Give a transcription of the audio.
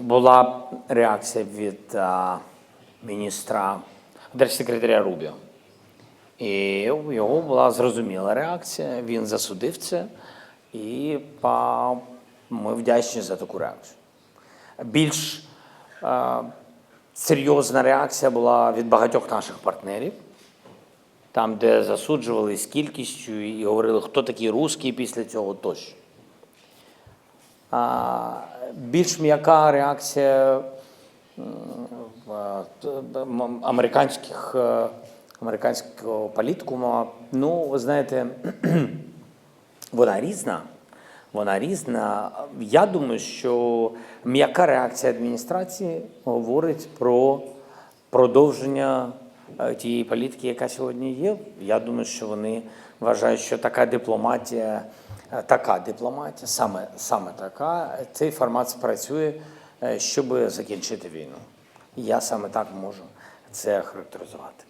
була реакція від а, міністра держсекретаря Рубіо. І у його була зрозуміла реакція, він засудив це, і па, ми вдячні за таку реакцію. Більш е, серйозна реакція була від багатьох наших партнерів, там, де засуджували з кількістю і говорили, хто такий русський після цього тощо. Більш м'яка реакція м- американських, е, американського політикума, ну, ви знаєте, вона різна. Вона різна. Я думаю, що м'яка реакція адміністрації говорить про продовження е, тієї політики, яка сьогодні є. Я думаю, що вони вважають, що така дипломатія, е, така дипломатія, саме, саме така, цей формат спрацює, е, щоб закінчити війну. Я саме так можу це характеризувати.